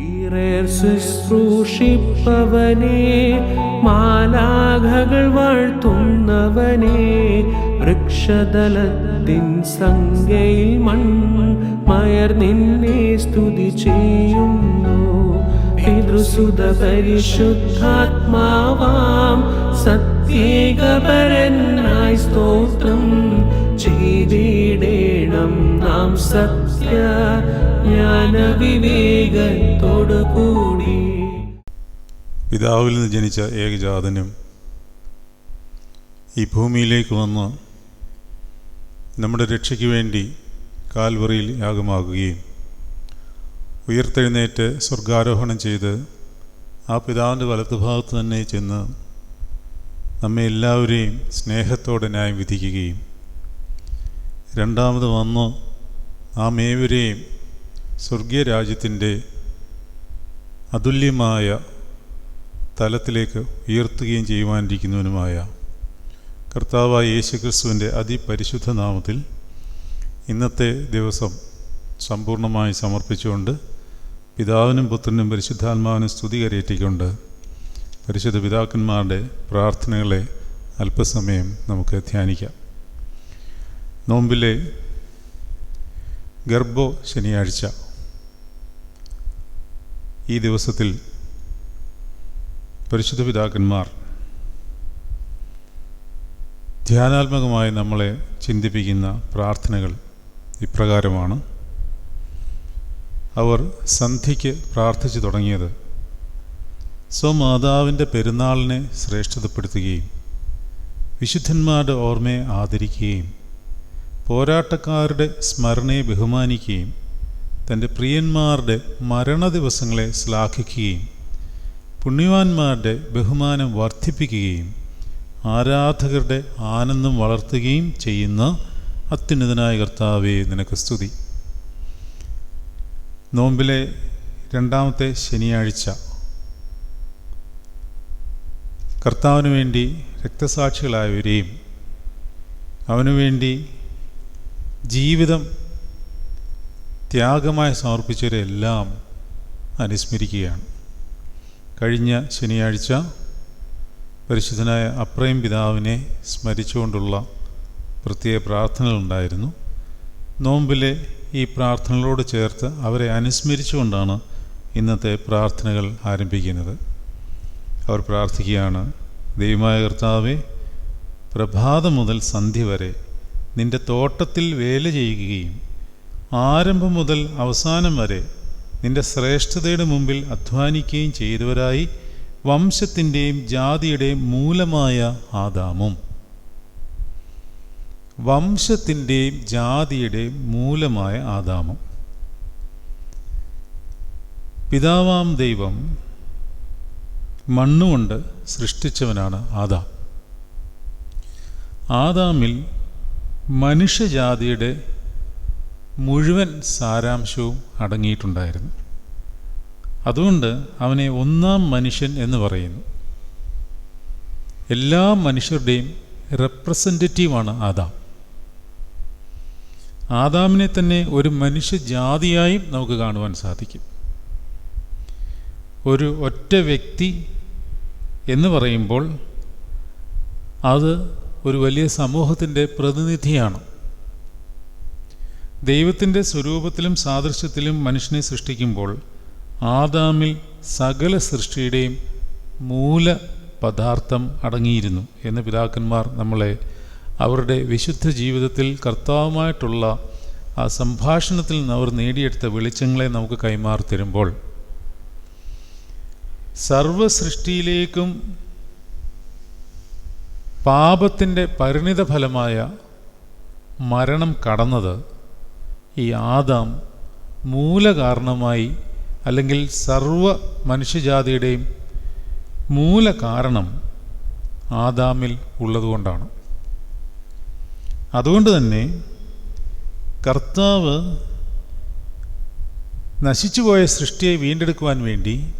ഈറേർ ശുശ്രൂഷിപ്പവനെ മാലാഘകൾ വാഴ്ത്തുന്നവനെ വൃക്ഷതലത്തിൻ സംഖ്യയിൽ മൺ മയർ നിന്നെ സ്തുതി ചെയ്യുന്നു. പിതൃസുത പരിശുദ്ധാത്മാവാം സത്യേകപരനായി സ്തോത്രം ചെയ്തിടേണം നാം സത്യ കൂടി പിതാവിൽ നിന്ന് ജനിച്ച ഏകജാതനും ഈ ഭൂമിയിലേക്ക് വന്ന് നമ്മുടെ രക്ഷയ്ക്ക് വേണ്ടി കാൽവറിയിൽ യാഗമാകുകയും ഉയർത്തെഴുന്നേറ്റ് സ്വർഗാരോഹണം ചെയ്ത് ആ പിതാവിന്റെ വലത്തുഭാഗത്ത് തന്നെ ചെന്ന് നമ്മെ എല്ലാവരെയും സ്നേഹത്തോടെ ന്യായം വിധിക്കുകയും രണ്ടാമത് വന്ന് നാം ഏവരെയും സ്വർഗീയ രാജ്യത്തിന്റെ അതുല്യമായ തലത്തിലേക്ക് ഉയർത്തുകയും ചെയ്യുവാനിരിക്കുന്നവനുമായ കർത്താവായ യേശു ക്രിസ്തുവിന്റെ അതിപരിശുദ്ധ നാമത്തിൽ ഇന്നത്തെ ദിവസം സമ്പൂർണമായി സമർപ്പിച്ചുകൊണ്ട് പിതാവിനും പുത്രനും പരിശുദ്ധാത്മാവിനും സ്തുതി കരയേറ്റിക്കൊണ്ട് പരിശുദ്ധ പിതാക്കന്മാരുടെ പ്രാർത്ഥനകളെ അല്പസമയം നമുക്ക് ധ്യാനിക്കാം. നോമ്പിലെ ഗർഭോ ശനിയാഴ്ച. ഈ ദിവസത്തിൽ പരിശുദ്ധ പിതാക്കന്മാർ ധ്യാനാത്മകമായി നമ്മളെ ചിന്തിപ്പിക്കുന്ന പ്രാർത്ഥനകൾ ഇപ്രകാരമാണ്. അവർ സന്ധ്യയ്ക്ക് പ്രാർത്ഥിച്ചു തുടങ്ങിയത് സ്വമാതാവിന്റെ പെരുന്നാളിനെ ശ്രേഷ്ഠതപ്പെടുത്തുകയും വിശുദ്ധന്മാരുടെ ഓർമ്മയെ ആദരിക്കുകയും പോരാട്ടക്കാരുടെ സ്മരണയെ ബഹുമാനിക്കുകയും തന്റെ പ്രിയന്മാരുടെ മരണ ദിവസങ്ങളെ ശ്ലാഘിക്കുകയും പുണ്യവാന്മാരുടെ ബഹുമാനം വർദ്ധിപ്പിക്കുകയും ആരാധകരുടെ ആനന്ദം വളർത്തുകയും ചെയ്യുന്ന അത്യുന്നതനായ കർത്താവേ നിനക്ക് സ്തുതി. നോമ്പിലെ രണ്ടാമത്തെ ശനിയാഴ്ച കർത്താവിന് വേണ്ടി രക്തസാക്ഷികളായവരെയും അവനു വേണ്ടി ജീവിതം ത്യാഗമായി സമർപ്പിച്ചവരെല്ലാം അനുസ്മരിക്കുകയാണ്. കഴിഞ്ഞ ശനിയാഴ്ച പരിശുദ്ധനായ അപ്രയം പിതാവിനെ സ്മരിച്ചുകൊണ്ടുള്ള പ്രത്യേക പ്രാർത്ഥനകളുണ്ടായിരുന്നു നോമ്പിലെ ഈ പ്രാർത്ഥനകളോട് ചേർത്ത് അവരെ അനുസ്മരിച്ചുകൊണ്ടാണ് ഇന്നത്തെ പ്രാർത്ഥനകൾ ആരംഭിക്കുന്നത്. അവർ പ്രാർത്ഥിക്കുകയാണ് ദൈവമായ കർത്താവെ പ്രഭാതം മുതൽ സന്ധ്യ വരെ നിന്റെ തോട്ടത്തിൽ വേല ചെയ്യുകയും ആരംഭം മുതൽ അവസാനം വരെ നിന്റെ ശ്രേഷ്ഠതയുടെ മുമ്പിൽ അധ്വാനിക്കുകയും ചെയ്തവരായി വംശത്തിന്റെയും ജാതിയുടെയും മൂലമായ ആദാമും. വംശത്തിന്റെയും ജാതിയുടെയും മൂലമായ ആദാമം. പിതാവാം ദൈവം മണ്ണുകൊണ്ട് സൃഷ്ടിച്ചവനാണ് ആദാം. ആദാമിൽ മനുഷ്യജാതിയുടെ മുഴുവൻ സാരാംശവും അടങ്ങിയിട്ടുണ്ടായിരുന്നു. അതുകൊണ്ട് അവനെ ഒന്നാം മനുഷ്യൻ എന്ന് പറയുന്നു. എല്ലാ മനുഷ്യരുടെയും റെപ്രസെന്റേറ്റീവാണ് ആദാം. ആദാമിനെ തന്നെ ഒരു മനുഷ്യജാതിയായും നമുക്ക് കാണുവാൻ സാധിക്കും. ഒരു ഒറ്റ വ്യക്തി എന്ന് പറയുമ്പോൾ അത് ഒരു വലിയ സമൂഹത്തിന്റെ പ്രതിനിധിയാണ്. ദൈവത്തിന്റെ സ്വരൂപത്തിലും സാദൃശ്യത്തിലും മനുഷ്യനെ സൃഷ്ടിക്കുമ്പോൾ ആദാമിൽ സകല സൃഷ്ടിയുടെയും മൂല പദാർത്ഥം അടങ്ങിയിരുന്നു എന്ന് പിതാക്കന്മാർ നമ്മളെ അവരുടെ വിശുദ്ധ ജീവിതത്തിൽ കർത്താവുമായിട്ടുള്ള ആ സംഭാഷണത്തിൽ നിന്ന് അവർ നേടിയെടുത്ത വെളിച്ചങ്ങളെ നമുക്ക് കൈമാറി തരുമ്പോൾ സർവസൃഷ്ടിയിലേക്കും പാപത്തിന്റെ പരിണിത ഫലമായ മരണം കടന്നത് ഈ ആദാം മൂലകാരണമായി അല്ലെങ്കിൽ സർവ മനുഷ്യജാതിയുടെയും മൂല കാരണം ആദാമിൽ ഉള്ളതുകൊണ്ടാണ്. അതുകൊണ്ട് തന്നെ കർത്താവ് നശിച്ചുപോയ സൃഷ്ടിയെ വീണ്ടെടുക്കുവാൻ വേണ്ടി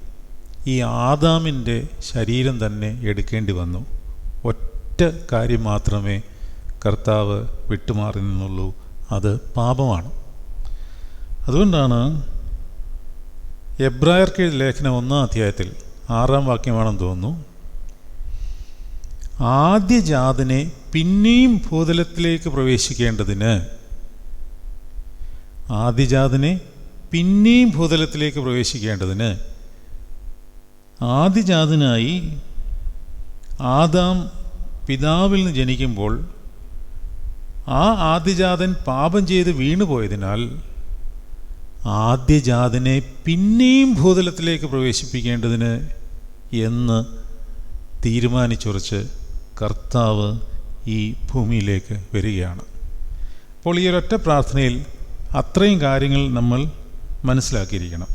ഈ ആദാമിന്റെ ശരീരം തന്നെ എടുക്കേണ്ടി വന്നു. കാര്യം മാത്രമേ കർത്താവ് വിട്ടുമാറി നിന്നുള്ളൂ. അത് പാപമാണ്. അതുകൊണ്ടാണ് എബ്രായർക്ക് ലേഖനം ഒന്നാം അധ്യായത്തിൽ ആറാം വാക്യമാണെന്ന് തോന്നുന്നു. ആദ്യജാതനെ പിന്നെയും ഭൂതലത്തിലേക്ക് പ്രവേശിക്കേണ്ടതിന് ആദ്യജാതനെ പിന്നെയും ഭൂതലത്തിലേക്ക് പ്രവേശിക്കേണ്ടതിന് ആദ്യജാതനായി ആദാം പിതാവിൽ നിന്ന് ജനിക്കുമ്പോൾ ആ ആദ്യജാതൻ പാപം ചെയ്ത് വീണുപോയതിനാൽ ആദ്യജാതനെ പിന്നെയും ഭൂതലത്തിലേക്ക് പ്രവേശിപ്പിക്കേണ്ടതിന് എന്ന് തീരുമാനിച്ചുറച്ച് കർത്താവ് ഈ ഭൂമിയിലേക്ക് വരികയാണ്. അപ്പോൾ ഈ ഒരൊറ്റ പ്രാർത്ഥനയിൽ അത്രയും കാര്യങ്ങൾ നമ്മൾ മനസ്സിലാക്കിയിരിക്കണം.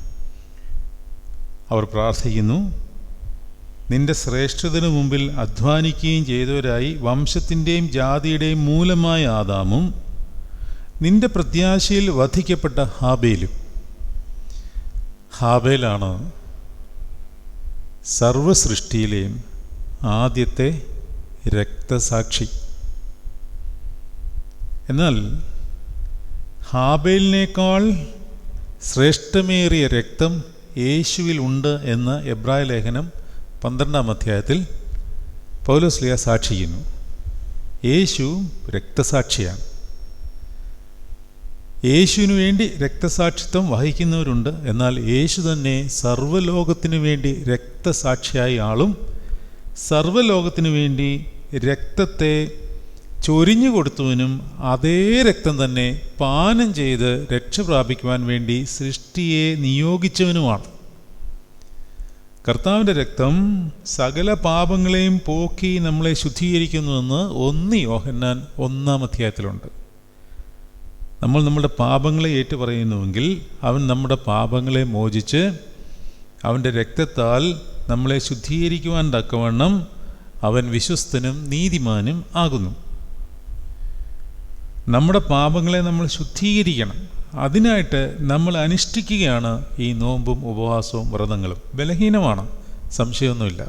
അവർ പ്രാർത്ഥിക്കുന്നു. നിന്റെ ശ്രേഷ്ഠതന് മുമ്പിൽ അധ്വാനിക്കുകയും ചെയ്തവരായി വംശത്തിന്റെയും ജാതിയുടെയും മൂലമായ ആദാമും നിന്റെ പ്രത്യാശയിൽ വധിക്കപ്പെട്ട ഹാബേലും. ഹാബേലാണ് സർവസൃഷ്ടിയിലെയും ആദ്യത്തെ രക്തസാക്ഷി. എന്നാൽ ഹാബേലിനേക്കാൾ ശ്രേഷ്ഠമേറിയ രക്തം യേശുവിൽ ഉണ്ട് എന്ന് എബ്രായ ലേഖനം പന്ത്രണ്ടാം അധ്യായത്തിൽ പൗലോസ്ലിയ സാക്ഷിക്കുന്നു യേശു രക്തസാക്ഷിയാണ്. യേശുവിനു വേണ്ടി രക്തസാക്ഷിത്വം വഹിക്കുന്നവരുണ്ട്. എന്നാൽ യേശു തന്നെ സർവലോകത്തിനു വേണ്ടി രക്തസാക്ഷിയായ ആളും സർവലോകത്തിനു വേണ്ടി രക്തത്തെ ചൊരിഞ്ഞു കൊടുത്തവനും അതേ രക്തം തന്നെ പാനം ചെയ്ത് രക്ഷ പ്രാപിക്കുവാൻ വേണ്ടി സൃഷ്ടിയെ നിയോഗിച്ചവനുമാണ്. കർത്താവിന്റെ രക്തം സകല പാപങ്ങളെയും പോക്കി നമ്മളെ ശുദ്ധീകരിക്കുന്നുവെന്ന് ഒന്ന് യോഹന്നാൻ ഒന്നാം അധ്യായത്തിലുണ്ട്. നമ്മൾ നമ്മുടെ പാപങ്ങളെ ഏറ്റുപറയുന്നുവെങ്കിൽ അവൻ നമ്മുടെ പാപങ്ങളെ മോചിച്ച് അവന്റെ രക്തത്താൽ നമ്മളെ ശുദ്ധീകരിക്കുവാൻ തക്കവണ്ണം അവൻ വിശ്വസ്തനും നീതിമാനും ആകുന്നു. നമ്മുടെ പാപങ്ങളെ നമ്മൾ ശുദ്ധീകരിക്കണം. അതിനായിട്ട് നമ്മൾ അനുഷ്ഠിക്കുകയാണ് ഈ നോമ്പും ഉപവാസവും വ്രതങ്ങളും. ബലഹീനമാണ്. സംശയമൊന്നുമില്ല.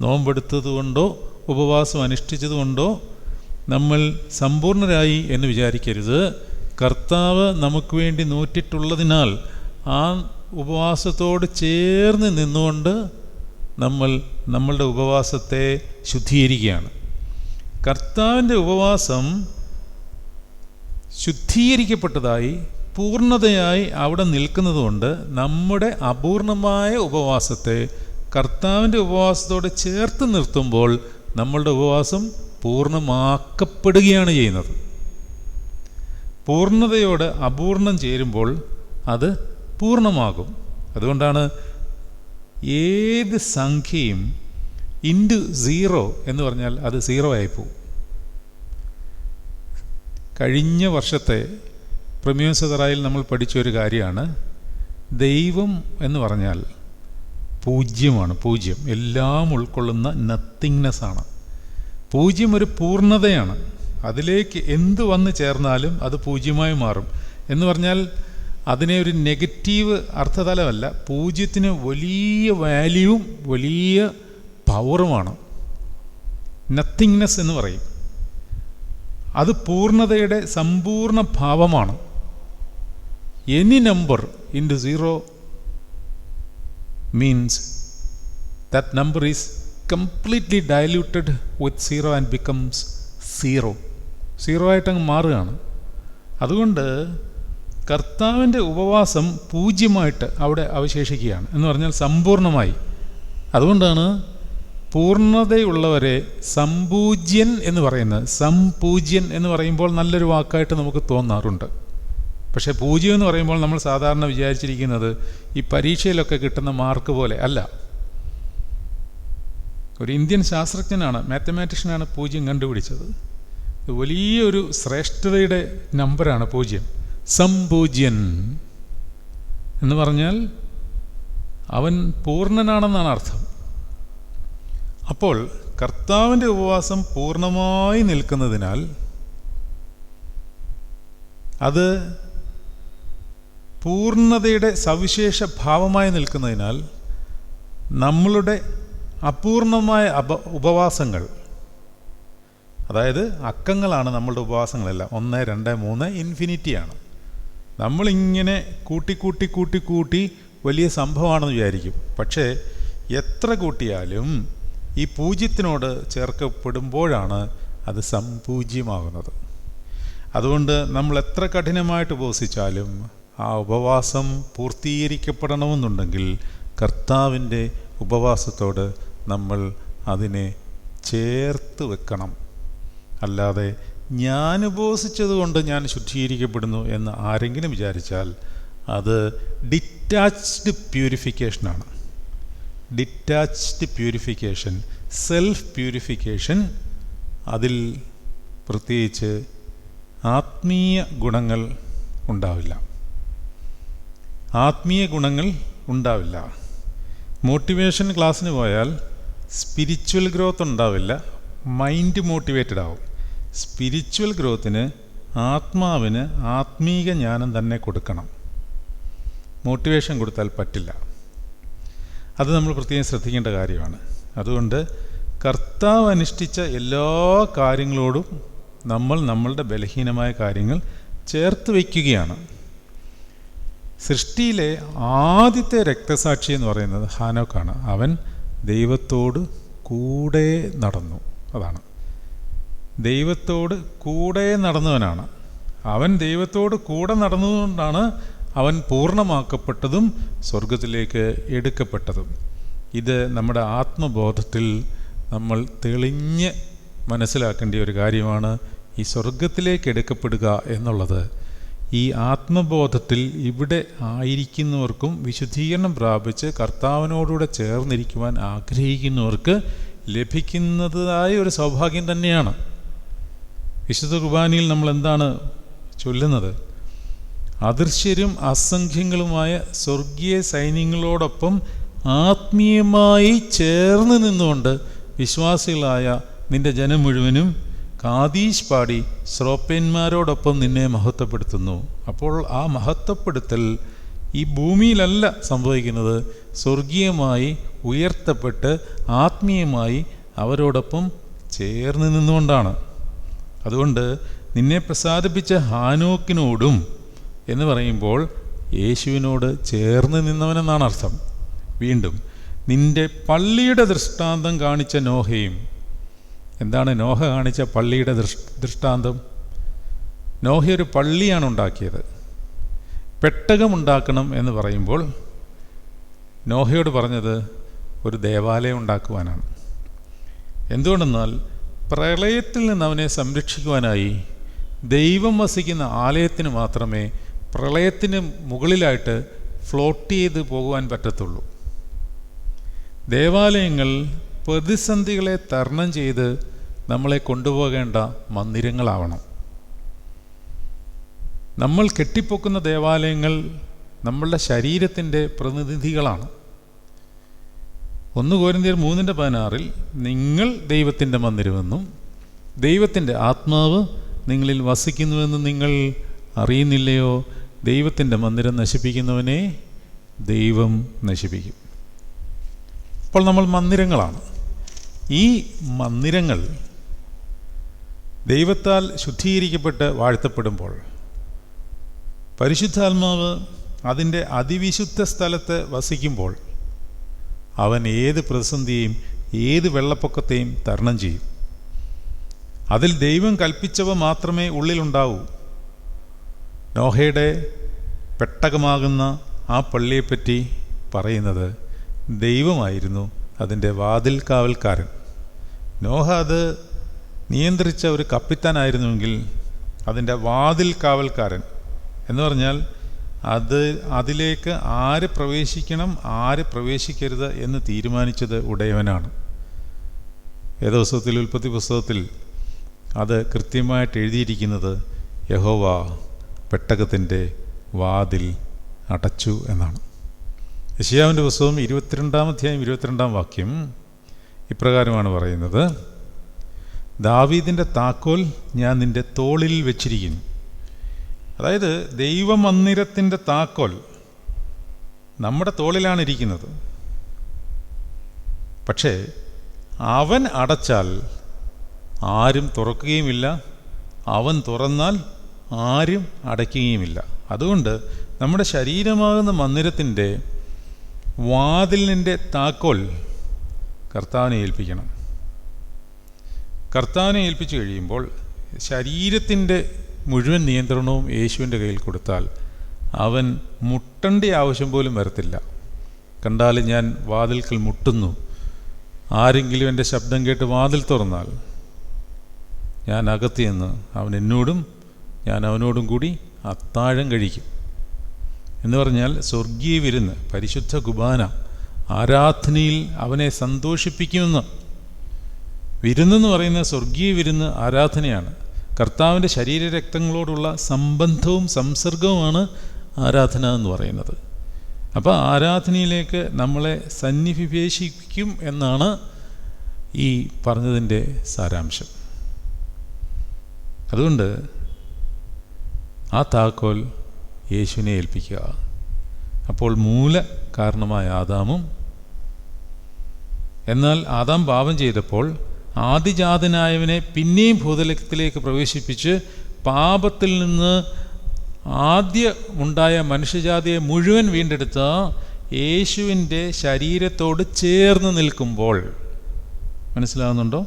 നോമ്പെടുത്തതുകൊണ്ടോ ഉപവാസം അനുഷ്ഠിച്ചതുകൊണ്ടോ നമ്മൾ സമ്പൂർണരായി എന്ന് വിചാരിക്കരുത്. കർത്താവ് നമുക്ക് വേണ്ടി നോറ്റിട്ടുള്ളതിനാൽ ആ ഉപവാസത്തോട് ചേർന്ന് നിന്നുകൊണ്ട് നമ്മൾ നമ്മളുടെ ഉപവാസത്തെ ശുദ്ധീകരിക്കുകയാണ്. കർത്താവിന്റെ ഉപവാസം ശുദ്ധീകരിക്കപ്പെട്ടതായി പൂർണതയായി അവിടെ നിൽക്കുന്നതുകൊണ്ട് നമ്മുടെ അപൂർണമായ ഉപവാസത്തെ കർത്താവിന്റെ ഉപവാസത്തോട് ചേർത്ത് നിർത്തുമ്പോൾ നമ്മളുടെ ഉപവാസം പൂർണമാക്കപ്പെടുകയാണ് ചെയ്യുന്നത്. പൂർണതയോട് അപൂർണം ചേരുമ്പോൾ അത് പൂർണമാകും. അതുകൊണ്ടാണ് ഏത് സംഖ്യയും ഇന്റു സീറോ എന്ന് പറഞ്ഞാൽ അത് സീറോ ആയിപ്പോവും. കഴിഞ്ഞ വർഷത്തെ പ്രമ്യൂസതറായിൽ നമ്മൾ പഠിച്ച ഒരു കാര്യമാണ്. ദൈവം എന്ന് പറഞ്ഞാൽ പൂജ്യമാണ് പൂജ്യം. എല്ലാം ഉൾക്കൊള്ളുന്ന നത്തിങ്നെസ് ആണ്. പൂജ്യം ഒരു പൂർണതയാണ്. അതിലേക്ക് എന്ത് വന്ന് ചേർന്നാലും അത് പൂജ്യമായി മാറും. എന്ന് പറഞ്ഞാൽ അതിനെ ഒരു നെഗറ്റീവ് അർത്ഥതലമല്ല പൂജ്യത്തിന് വലിയ വാല്യൂവും വലിയ പവറുമാണ് നത്തിങ്നെസ് എന്ന് പറയും. അത് പൂർണതയുടെ സമ്പൂർണ ഭാവമാണ്. Any number into zero means that number is completely diluted with zero and becomes zero zero ആയിട്ടങ്ങ് മാറുകയാണ്. അതുകൊണ്ട് കർത്താവിന്റെ ഉപവാസം പൂജ്യമായിട്ട് അവിടെ അവശേഷിക്കുകയാണ് എന്ന് പറഞ്ഞാൽ സമ്പൂർണമായി അതുകൊണ്ടാണ് പൂർണതയുള്ളവരെ സമ്പൂജ്യൻ എന്ന് പറയുന്നത്. സംപൂജ്യൻ എന്ന് പറയുമ്പോൾ നല്ലൊരു വാക്കായിട്ട് നമുക്ക് തോന്നാറുണ്ട്. പക്ഷേ പൂജ്യം എന്ന് പറയുമ്പോൾ നമ്മൾ സാധാരണ വിചാരിച്ചിരിക്കുന്നത് ഈ പരീക്ഷയിലൊക്കെ കിട്ടുന്ന മാർക്ക് പോലെ അല്ല. ഒരു ഇന്ത്യൻ ശാസ്ത്രജ്ഞനാണ് മാത്തമാറ്റീഷ്യനാണ് പൂജ്യം കണ്ടുപിടിച്ചത്. വലിയൊരു ശ്രേഷ്ഠതയുടെ നമ്പറാണ് പൂജ്യം. സംപൂജ്യൻ എന്ന് പറഞ്ഞാൽ അവൻ പൂർണനാണെന്നാണ് അർത്ഥം. അപ്പോൾ കർത്താവിന്റെ ഉപവാസം പൂർണമായി നിൽക്കുന്നതിനാൽ അത് പൂർണതയുടെ സവിശേഷ ഭാവമായി നിൽക്കുന്നതിനാൽ നമ്മളുടെ അപൂർണമായ അപ ഉപവാസങ്ങൾ അതായത് അക്കങ്ങളാണ് നമ്മളുടെ ഉപവാസങ്ങളെല്ലാം. ഒന്ന് രണ്ട് മൂന്ന് ഇൻഫിനിറ്റിയാണ്. നമ്മളിങ്ങനെ കൂട്ടി കൂട്ടി കൂട്ടി കൂട്ടി വലിയ സംഭവമാണെന്ന് വിചാരിക്കും. പക്ഷേ എത്ര കൂട്ടിയാലും ഈ പൂജ്യത്തിനോട് ചേർക്കപ്പെടുമ്പോഴാണ് അത് സംപൂജ്യമാകുന്നത് അതുകൊണ്ട് നമ്മൾ എത്ര കഠിനമായിട്ട് ഉപവസിച്ചാലും ആ ഉപവാസം പൂർത്തീകരിക്കപ്പെടണമെന്നുണ്ടെങ്കിൽ കർത്താവിന്റെ ഉപവാസത്തോട് നമ്മൾ അതിനെ ചേർത്ത് വെക്കണം. അല്ലാതെ ഞാൻ ഉപവസിച്ചതുകൊണ്ട് ഞാൻ ശുദ്ധീകരിക്കപ്പെടുന്നു എന്ന് ആരെങ്കിലും വിചാരിച്ചാൽ അത് ഡിറ്റാച്ച്ഡ് പ്യൂരിഫിക്കേഷനാണ്. ഡിറ്റാച്ച്ഡ് പ്യൂരിഫിക്കേഷൻ സെൽഫ് പ്യൂരിഫിക്കേഷൻ അതിൽ പ്രത്യേകിച്ച് ആത്മീയ ഗുണങ്ങൾ ഉണ്ടാവില്ല. ആത്മീയ ഗുണങ്ങൾ ഉണ്ടാവില്ല. മോട്ടിവേഷൻ ക്ലാസ്സിന് പോയാൽ സ്പിരിച്വൽ ഗ്രോത്ത് ഉണ്ടാവില്ല മൈൻഡ് മോട്ടിവേറ്റഡ് ആവും. സ്പിരിച്വൽ ഗ്രോത്തിന് ആത്മാവിന് ആത്മീക ജ്ഞാനം തന്നെ കൊടുക്കണം. മോട്ടിവേഷൻ കൊടുത്താൽ പറ്റില്ല. അത് നമ്മൾ പ്രത്യേകം ശ്രദ്ധിക്കേണ്ട കാര്യമാണ്. അതുകൊണ്ട് കർത്താവ് അനുഷ്ഠിച്ച എല്ലാ കാര്യങ്ങളോടും നമ്മൾ നമ്മളുടെ ബലഹീനമായ കാര്യങ്ങൾ ചേർത്ത് വയ്ക്കുകയാണ്. സൃഷ്ടിയിലെ ആദ്യത്തെ രക്തസാക്ഷി എന്ന് പറയുന്നത് ഹാനോക്കാണ്. അവൻ ദൈവത്തോട് കൂടെ നടന്നു. അതാണ്. ദൈവത്തോട് കൂടെ നടന്നവനാണ്. അവൻ ദൈവത്തോട് കൂടെ നടന്നതുകൊണ്ടാണ് അവൻ പൂർണമാക്കപ്പെട്ടതും സ്വർഗത്തിലേക്ക് എടുക്കപ്പെട്ടതും. ഇത് നമ്മുടെ ആത്മബോധത്തിൽ നമ്മൾ തെളിഞ്ഞ് മനസ്സിലാക്കേണ്ട ഒരു കാര്യമാണ് ഈ സ്വർഗത്തിലേക്ക് എടുക്കപ്പെടുക എന്നുള്ളത്. ഈ ആത്മബോധത്തിൽ ഇവിടെ ആയിരിക്കുന്നവർക്കും വിശുദ്ധീകരണം പ്രാപിച്ച് കർത്താവിനോടുകൂടെ ചേർന്നിരിക്കുവാൻ ആഗ്രഹിക്കുന്നവർക്ക് ലഭിക്കുന്നതായ ഒരു സൗഭാഗ്യം തന്നെയാണ്. വിശുദ്ധ കുർബാനയിൽ നമ്മൾ എന്താണ് ചൊല്ലുന്നത്? അദൃശ്യരും അസംഖ്യങ്ങളുമായ സ്വർഗീയ സൈന്യങ്ങളോടൊപ്പം ആത്മീയമായി ചേർന്ന് നിന്നുകൊണ്ട് വിശ്വാസികളായ നിന്റെ ജനം മുഴുവനും കാതീഷ് പാടി ശ്രോപ്യന്മാരോടൊപ്പം നിന്നെ മഹത്വപ്പെടുത്തുന്നു. അപ്പോൾ ആ മഹത്വപ്പെടുത്തൽ ഈ ഭൂമിയിലല്ല സംഭവിക്കുന്നത്. സ്വർഗീയമായി ഉയർത്തപ്പെട്ട് ആത്മീയമായി അവരോടൊപ്പം ചേർന്ന് നിന്നുകൊണ്ടാണ്. അതുകൊണ്ട് നിന്നെ പ്രസാദിപ്പിച്ച ഹാനോക്കിനോടും എന്ന് പറയുമ്പോൾ യേശുവിനോട് ചേർന്ന് നിന്നവനെന്നാണ് അർത്ഥം. വീണ്ടും നിന്റെ പള്ളിയുടെ ദൃഷ്ടാന്തം കാണിച്ച നോഹയും. എന്താണ് നോഹ കാണിച്ച പള്ളിയുടെ ദൃഷ് ദൃഷ്ടാന്തം? നോഹ ഒരു പള്ളിയാണ് ഉണ്ടാക്കിയത്. പെട്ടകമുണ്ടാക്കണം എന്ന് പറയുമ്പോൾ നോഹയോട് പറഞ്ഞത് ഒരു ദേവാലയം ഉണ്ടാക്കുവാനാണ്. എന്തുകൊണ്ടെന്നാൽ പ്രളയത്തിൽ നിന്ന് അവനെ സംരക്ഷിക്കുവാനായി ദൈവം വസിക്കുന്ന ആലയത്തിന് മാത്രമേ പ്രളയത്തിന് മുകളിലായിട്ട് ഫ്ലോട്ട് ചെയ്ത് പോകുവാൻ പറ്റത്തുള്ളൂ. ദേവാലയങ്ങൾ പ്രതിസന്ധികളെ തരണം ചെയ്ത് നമ്മളെ കൊണ്ടുപോകേണ്ട മന്ദിരങ്ങളാവണം. നമ്മൾ കെട്ടിപ്പൊക്കുന്ന ദേവാലയങ്ങൾ നമ്മളുടെ ശരീരത്തിന്റെ പ്രതിനിധികളാണ്. ഒന്ന് കോരിന്തിയർ മൂന്നിന്റെ പതിനാറിൽ നിങ്ങൾ ദൈവത്തിന്റെ മന്ദിരമെന്നും ദൈവത്തിന്റെ ആത്മാവ് നിങ്ങളിൽ വസിക്കുന്നുവെന്ന് നിങ്ങൾ അറിയുന്നില്ലയോ? ദൈവത്തിന്റെ മന്ദിരം നശിപ്പിക്കുന്നവനെ ദൈവം നശിപ്പിക്കും. അപ്പോൾ നമ്മൾ മന്ദിരങ്ങളാണ്. ഈ മന്ദിരങ്ങൾ ദൈവത്താൽ ശുദ്ധീകരിക്കപ്പെട്ട് വാഴ്ത്തപ്പെടുമ്പോൾ പരിശുദ്ധാത്മാവ് അതിന്റെ അതിവിശുദ്ധ സ്ഥലത്ത് വസിക്കുമ്പോൾ അവൻ ഏത് പ്രതിസന്ധിയെയും ഏത് വെള്ളപ്പൊക്കത്തെയും തരണം ചെയ്യും. അതിൽ ദൈവം കൽപ്പിച്ചവ മാത്രമേ ഉള്ളിലുണ്ടാവൂ. നോഹയുടെ പെട്ടകമാകുന്ന ആ പള്ളിയെപ്പറ്റി പറയുന്നത് ദൈവമായിരുന്നു അതിന്റെ വാതിൽ കാവൽക്കാരൻ. നോഹ അത് നിയന്ത്രിച്ച ഒരു കപ്പിത്താനായിരുന്നുവെങ്കിൽ അതിന്റെ വാതിൽ കാവൽക്കാരൻ എന്ന് പറഞ്ഞാൽ അത് അതിലേക്ക് ആര് പ്രവേശിക്കണം ആര് പ്രവേശിക്കരുത് എന്ന് തീരുമാനിച്ചത് ഉടയവനാണ്. ഏതോ പുസ്തകത്തിൽ ഉൽപ്പത്തി പുസ്തകത്തിൽ അത് കൃത്യമായിട്ട് എഴുതിയിരിക്കുന്നത് യഹോവ പെട്ടകത്തിന്റെ വാതിൽ അടച്ചു എന്നാണ്. യശിയാവിന്റെ പുസ്തകം ഇരുപത്തിരണ്ടാം അധ്യായം ഇരുപത്തിരണ്ടാം വാക്യം ഇപ്രകാരമാണ് പറയുന്നത്. ദാവീദിന്റെ താക്കോൽ ഞാൻ നിന്റെ തോളിൽ വെച്ചിരിക്കുന്നു. അതായത് ദൈവമന്ദിരത്തിന്റെ താക്കോൽ നമ്മുടെ തോളിലാണ് ഇരിക്കുന്നത്. പക്ഷേ അവൻ അടച്ചാൽ ആരും തുറക്കുകയുമില്ല. അവൻ തുറന്നാൽ ആരും അടയ്ക്കുകയുമില്ല. അതുകൊണ്ട് നമ്മുടെ ശരീരമാകുന്ന മന്ദിരത്തിന്റെ വാതിലിന്റെ താക്കോൽ കർത്താവിനെ ഏൽപ്പിക്കണം. കർത്താവിനെ ഏൽപ്പിച്ചു കഴിയുമ്പോൾ ശരീരത്തിന്റെ മുഴുവൻ നിയന്ത്രണവും യേശുവിന്റെ കയ്യിൽ കൊടുത്താൽ അവൻ മുട്ടേണ്ട ആവശ്യം പോലും വരത്തില്ല. കണ്ടാൽ ഞാൻ വാതിൽക്കൽ മുട്ടുന്നു. ആരെങ്കിലും എന്റെ ശബ്ദം കേട്ട് വാതിൽ തുറന്നാൽ ഞാൻ അകത്തിയെന്ന് അവൻ എന്നോടും ഞാൻ അവനോടും കൂടി അത്താഴം കഴിക്കും. എന്ന് പറഞ്ഞാൽ സ്വർഗീയ വിരുന്ന് പരിശുദ്ധ കുബാന ആരാധനയിൽ അവനെ സന്തോഷിപ്പിക്കുമെന്ന് വിരുന്നെന്ന് പറയുന്ന സ്വർഗീയ വിരുന്ന് ആരാധനയാണ്. കർത്താവിന്റെ ശരീരരക്തങ്ങളോടുള്ള സംബന്ധവും സംസർഗവുമാണ് ആരാധന എന്ന് പറയുന്നത്. അപ്പോൾ ആരാധനയിലേക്ക് നമ്മളെ സന്നിവേശിക്കും എന്നാണ് ഈ പറഞ്ഞതിന്റെ സാരാംശം. അതുകൊണ്ട് ആ താക്കോൽ യേശുവിനെ ഏൽപ്പിക്കുക. അപ്പോൾ മൂല കാരണമായ ആദാമും എന്നാൽ ആദാം പാപം ചെയ്തപ്പോൾ ആദിജാതനായവനെ പിന്നെയും ഭൂതലത്തിലേക്ക് പ്രവേശിപ്പിച്ച് പാപത്തിൽ നിന്ന് ആദ്യ ഉണ്ടായ മനുഷ്യജാതിയെ മുഴുവൻ വീണ്ടെടുത്ത യേശുവിന്റെ ശരീരത്തോട് ചേർന്ന് നിൽക്കുമ്പോൾ മനസ്സിലാകുന്നുണ്ടോ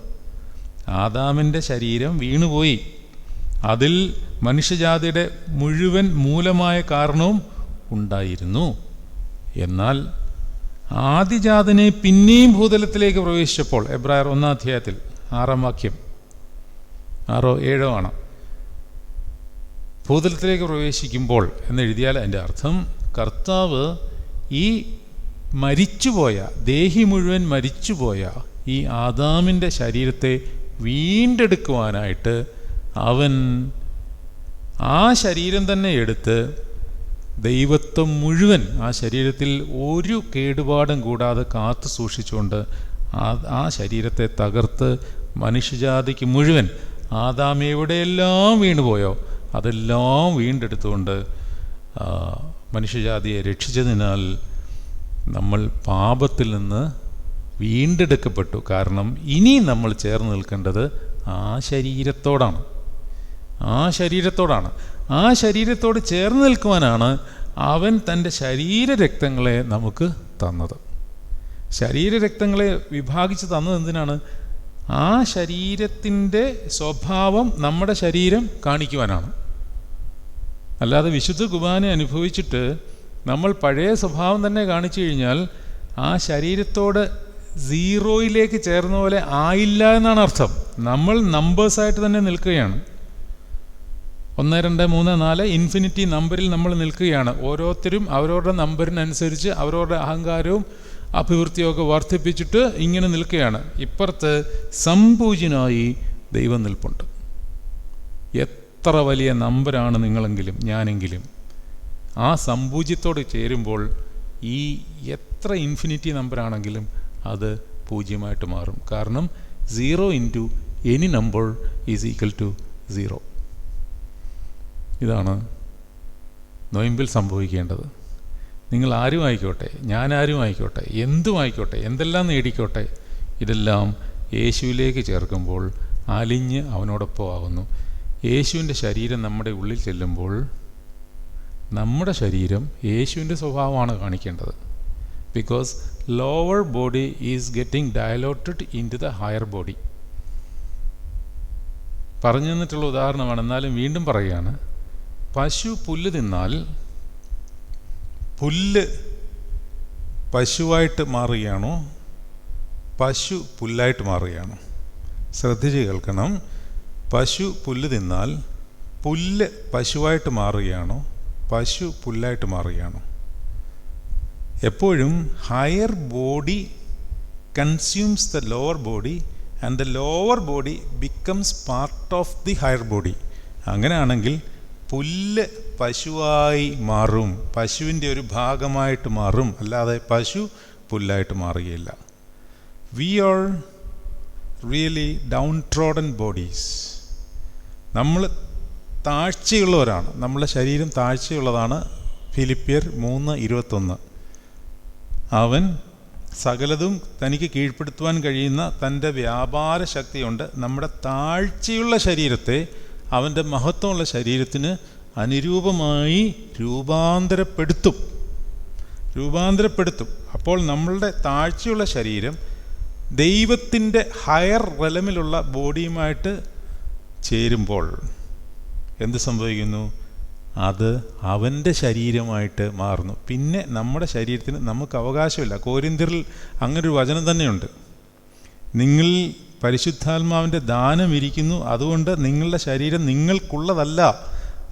ആദാമിന്റെ ശരീരം വീണുപോയി. അതിൽ മനുഷ്യജാതിയുടെ മുഴുവൻ മൂലമായ കാരണവും ഉണ്ടായിരുന്നു. എന്നാൽ ആദിജാതനെ പിന്നെയും ഭൂതലത്തിലേക്ക് പ്രവേശിച്ചപ്പോൾ എബ്രായർ ഒന്നാം അധ്യായത്തിൽ ആറാം വാക്യം ആറോ ഏഴോ ആണ്. ഭൂതലത്തിലേക്ക് പ്രവേശിക്കുമ്പോൾ എന്നെഴുതിയാൽ അതിന്റെ അർത്ഥം കർത്താവ് ഈ മരിച്ചുപോയ ദേഹി മുഴുവൻ മരിച്ചുപോയ ഈ ആദാമിന്റെ ശരീരത്തെ വീണ്ടെടുക്കുവാനായിട്ട് അവൻ ആ ശരീരം തന്നെ എടുത്ത് ദൈവത്വം മുഴുവൻ ആ ശരീരത്തിൽ ഒരു കേടുപാടും കൂടാതെ കാത്തു സൂക്ഷിച്ചുകൊണ്ട് ആ ശരീരത്തെ തകർത്ത് മനുഷ്യജാതിക്ക് മുഴുവൻ ആദാം എവിടെയെല്ലാം വീണുപോയോ അതെല്ലാം വീണ്ടെടുത്തുകൊണ്ട് മനുഷ്യജാതിയെ രക്ഷിച്ചതിനാൽ നമ്മൾ പാപത്തിൽ നിന്ന് വീണ്ടെടുക്കപ്പെട്ടു. കാരണം ഇനി നമ്മൾ ചേർന്ന് നിൽക്കേണ്ടത് ആ ശരീരത്തോടാണ്. ആ ശരീരത്തോടാണ്. ആ ശരീരത്തോട് ചേർന്ന് നിൽക്കുവാനാണ് അവൻ തന്റെ ശരീരരക്തങ്ങളെ നമുക്ക് തന്നത്. ശരീരരക്തങ്ങളെ വിഭാഗിച്ച് തന്നത് എന്തിനാണ്? ആ ശരീരത്തിന്റെ സ്വഭാവം നമ്മുടെ ശരീരം കാണിക്കുവാനാണ്. അല്ലാതെ വിശുദ്ധ കുർബാന അനുഭവിച്ചിട്ട് നമ്മൾ പഴയ സ്വഭാവം തന്നെ കാണിച്ചു കഴിഞ്ഞാൽ ആ ശരീരത്തോട് സീറോയിലേക്ക് ചേർന്ന പോലെ ആയില്ല എന്നാണ് അർത്ഥം. നമ്മൾ നമ്പേഴ്സായിട്ട് തന്നെ നിൽക്കുകയാണ്. ഒന്ന് രണ്ട് മൂന്ന് നാല് ഇൻഫിനിറ്റി നമ്പറിൽ നമ്മൾ നിൽക്കുകയാണ്. ഓരോരുത്തരും അവരവരുടെ നമ്പറിനനുസരിച്ച് അവരവരുടെ അഹങ്കാരവും അഭിവൃദ്ധിയൊക്കെ വർദ്ധിപ്പിച്ചിട്ട് ഇങ്ങനെ നിൽക്കുകയാണ്. ഇപ്പുറത്ത് സംപൂജിനായി ദൈവം നിൽപ്പുണ്ട്. എത്ര വലിയ നമ്പരാണ് നിങ്ങളെങ്കിലും ഞാനെങ്കിലും. ആ സംപൂജ്യത്തോട് ചേരുമ്പോൾ ഈ എത്ര ഇൻഫിനിറ്റി നമ്പറാണെങ്കിലും അത് പൂജ്യമായിട്ട് മാറും. കാരണം zero into any number is equal to zero ഇതാണ് നൊയമ്പിൽ സംഭവിക്കേണ്ടത്. നിങ്ങൾ ആരും ആയിക്കോട്ടെ ഞാൻ ആരും ആയിക്കോട്ടെ എന്തും ആയിക്കോട്ടെ എന്തെല്ലാം നേടിക്കോട്ടെ ഇതെല്ലാം യേശുവിലേക്ക് ചേർക്കുമ്പോൾ അലിഞ്ഞ് അവനോടൊപ്പം ആകുന്നു. യേശുവിന്റെ ശരീരം നമ്മുടെ ഉള്ളിൽ ചെല്ലുമ്പോൾ നമ്മുടെ ശരീരം യേശുവിന്റെ സ്വഭാവമാണ് കാണിക്കേണ്ടത്. Because lower body is getting diluted into the higher body പറഞ്ഞു തന്നിട്ടുള്ള ഉദാഹരണമാണ് എന്നാലും വീണ്ടും പറയുകയാണ്. പശു പുല്ല് തിന്നാൽ പുല്ല് പശുവായിട്ട് മാറുകയാണോ? പശു പുല്ലായിട്ട് മാറുകയാണോ? ശ്രദ്ധിച്ച് കേൾക്കണം. പശു പുല്ല് തിന്നാൽ പുല്ല് പശുവായിട്ട് മാറുകയാണോ? പശു പുല്ലായിട്ട് മാറുകയാണോ? എപ്പോഴും higher body consumes the lower body and the lower body becomes part of the higher body അങ്ങനെയാണെങ്കിൽ പുല്ല് പശുവായി മാറും പശുവിന്റെ ഒരു ഭാഗമായിട്ട് മാറും. അല്ലാതെ പശു പുല്ലായിട്ട് മാറുകയില്ല. We are really downtrodden bodies നമ്മൾ താഴ്ചയുള്ളവരാണ്. നമ്മളെ ശരീരം താഴ്ചയുള്ളതാണ്. ഫിലിപ്പിയർ മൂന്ന് ഇരുപത്തൊന്ന്. അവൻ സകലതും തനിക്ക് കീഴ്പ്പെടുത്തുവാൻ കഴിയുന്ന തന്റെ വ്യാപാര ശക്തിയുണ്ട്. നമ്മുടെ താഴ്ചയുള്ള ശരീരത്തെ അവന്റെ മഹത്വമുള്ള ശരീരത്തിന് അനുരൂപമായി രൂപാന്തരപ്പെടുത്തും. രൂപാന്തരപ്പെടുത്തും. അപ്പോൾ നമ്മളുടെ താഴ്ചയുള്ള ശരീരം ദൈവത്തിന്റെ ഹയർ റലമിലുള്ള ബോഡിയുമായിട്ട് ചേരുമ്പോൾ എന്ത് സംഭവിക്കുന്നു? അത് അവന്റെ ശരീരമായിട്ട് മാറുന്നു. പിന്നെ നമ്മുടെ ശരീരത്തിന് നമുക്ക് അവകാശമില്ല. കോരിന്തിറിൽ അങ്ങനൊരു വചനം തന്നെയുണ്ട്. നിങ്ങൾ പരിശുദ്ധാത്മാവിന്റെ ദാനം ഇരിക്കുന്നു. അതുകൊണ്ട് നിങ്ങളുടെ ശരീരം നിങ്ങൾക്കുള്ളതല്ല.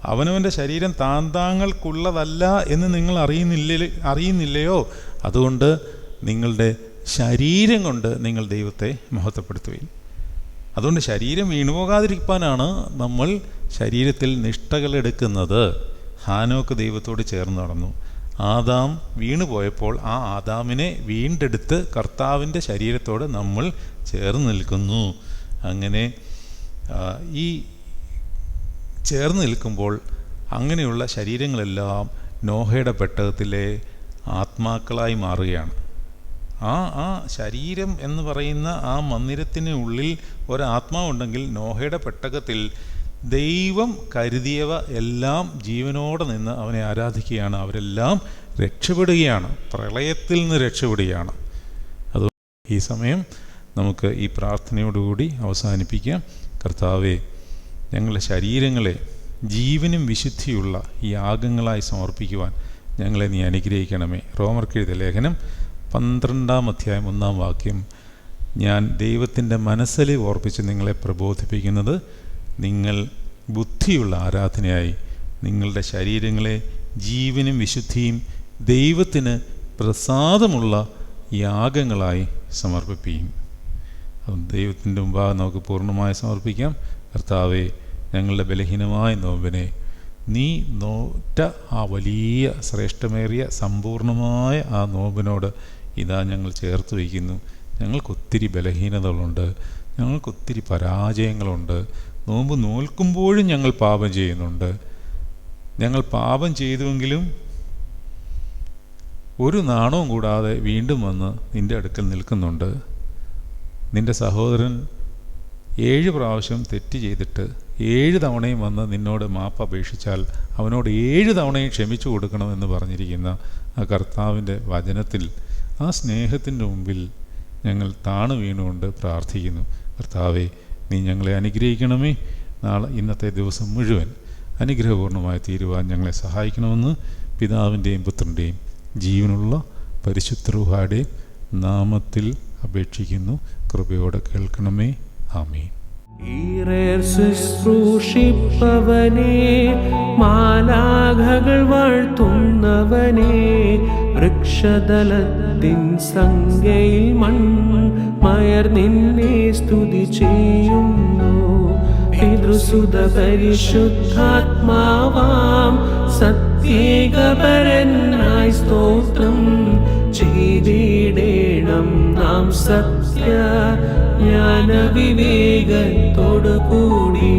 അവനവന്റെ ശരീരം താന്താങ്ങൾക്കുള്ളതല്ല എന്ന് നിങ്ങൾ അറിയുന്നില്ല അറിയുന്നില്ലയോ? അതുകൊണ്ട് നിങ്ങളുടെ ശരീരം കൊണ്ട് നിങ്ങൾ ദൈവത്തെ മഹത്വപ്പെടുത്തുകയും അതുകൊണ്ട് ശരീരം വീണുപോകാതിരിക്കാനാണ് നമ്മൾ ശരീരത്തിൽ നിഷ്ഠകളെടുക്കുന്നത് ഹാനോക്ക് ദൈവത്തോട് ചേർന്ന് നടന്നു. ആദാം വീണുപോയപ്പോൾ ആ ആദാമിനെ വീണ്ടെടുത്ത് കർത്താവിന്റെ ശരീരത്തോട് നമ്മൾ ചേർന്ന് നിൽക്കുന്നു. അങ്ങനെ ഈ ചേർന്ന് നിൽക്കുമ്പോൾ അങ്ങനെയുള്ള ശരീരങ്ങളെല്ലാം നോഹയുടെ പെട്ടകത്തിലെ ആത്മാക്കളായി മാറുകയാണ്. ആ ആ ശരീരം എന്ന് പറയുന്ന ആ മന്ദിരത്തിന് ഉള്ളിൽ ഒരാത്മാവുണ്ടെങ്കിൽ നോഹയുടെ പെട്ടകത്തിൽ ദൈവം കരുതിയവ എല്ലാം ജീവനോടെ നിന്ന് അവനെ ആരാധിക്കുകയാണ്. അവരെല്ലാം രക്ഷപ്പെടുകയാണ്. പ്രളയത്തിൽ നിന്ന് രക്ഷപ്പെടുകയാണ്. അത് ഈ സമയം നമുക്ക് ഈ പ്രാർത്ഥനയോടുകൂടി അവസാനിപ്പിക്കാം. കർത്താവെ ഞങ്ങളുടെ ശരീരങ്ങളെ ജീവനും വിശുദ്ധിയുള്ള ഈ യാഗങ്ങളായി സമർപ്പിക്കുവാൻ ഞങ്ങളെ നീ അനുഗ്രഹിക്കണമേ. റോമർക്കെഴുതിയ ലേഖനം പന്ത്രണ്ടാം അധ്യായം ഒന്നാം വാക്യം. ഞാൻ ദൈവത്തിന്റെ മനസ്സിൽ ഓർപ്പിച്ച് നിങ്ങളെ പ്രബോധിപ്പിക്കുന്നത് നിങ്ങൾ ബുദ്ധിയുള്ള ആരാധനയായി നിങ്ങളുടെ ശരീരങ്ങളെ ജീവനും വിശുദ്ധിയും ദൈവത്തിന് പ്രസാദമുള്ള യാഗങ്ങളായി സമർപ്പിപ്പിക്കും. അപ്പം ദൈവത്തിന്റെ മുമ്പാകെ നമുക്ക് പൂർണമായി സമർപ്പിക്കാം. കർത്താവെ ഞങ്ങളുടെ ബലഹീനമായ നോമ്പിനെ നീ നോറ്റ ആ വലിയ ശ്രേഷ്ഠമേറിയ സമ്പൂർണമായ ആ നോമ്പിനോട് ഇതാ ഞങ്ങൾ ചേർത്ത് വയ്ക്കുന്നു. ഞങ്ങൾക്കൊത്തിരി ബലഹീനതകളുണ്ട്. ഞങ്ങൾക്കൊത്തിരി പരാജയങ്ങളുണ്ട്. നോമ്പ് നോൽക്കുമ്പോഴും ഞങ്ങൾ പാപം ചെയ്യുന്നുണ്ട്. ഞങ്ങൾ പാപം ചെയ്തുവെങ്കിലും ഒരു നാണവും കൂടാതെ വീണ്ടും വന്ന് നിന്റെ അടുക്കൽ നിൽക്കുന്നുണ്ട്. നിന്റെ സഹോദരൻ ഏഴ് പ്രാവശ്യം തെറ്റ് ചെയ്തിട്ട് ഏഴ് തവണയും വന്ന് നിന്നോട് മാപ്പ് അപേക്ഷിച്ചാൽ അവനോട് ഏഴ് തവണയും ക്ഷമിച്ചു കൊടുക്കണമെന്ന് പറഞ്ഞിരിക്കുന്ന ആ കർത്താവിന്റെ വചനത്തിൽ ആ സ്നേഹത്തിന്റെ മുമ്പിൽ ഞങ്ങൾ താണു വീണുകൊണ്ട് പ്രാർത്ഥിക്കുന്നു. കർത്താവെ നീ ഞങ്ങളെ അനുഗ്രഹിക്കണമേ. നാളെ ഇന്നത്തെ ദിവസം മുഴുവൻ അനുഗ്രഹപൂർണമായി തീരുവാൻ ഞങ്ങളെ സഹായിക്കണമെന്ന് പിതാവിന്റെയും പുത്രന്റെയും ജീവനുള്ള പരിശുദ്ധരുഹാടെ നാമത്തിൽ അപേക്ഷിക്കുന്നു. കൃപയോടെ കേൾക്കണമേ. ഈറേർ ശുശ്രൂഷിപ്പവനെ മാലാഘകൾ വാഴ്ത്തുന്നവനെ വൃക്ഷതലത്തിൻ സംഗയിൽ മൺ മയർ നിന്നെ സ്തുതി ചെയ്യുന്നു. പിതൃസുത പരിശുദ്ധാത്മാവാം സത്യേകപരനായി സ്തോത്രം ചെയ്തിടേണം നാം സത്യ ജ്ഞാന വിവേകത്തോടു കൂടി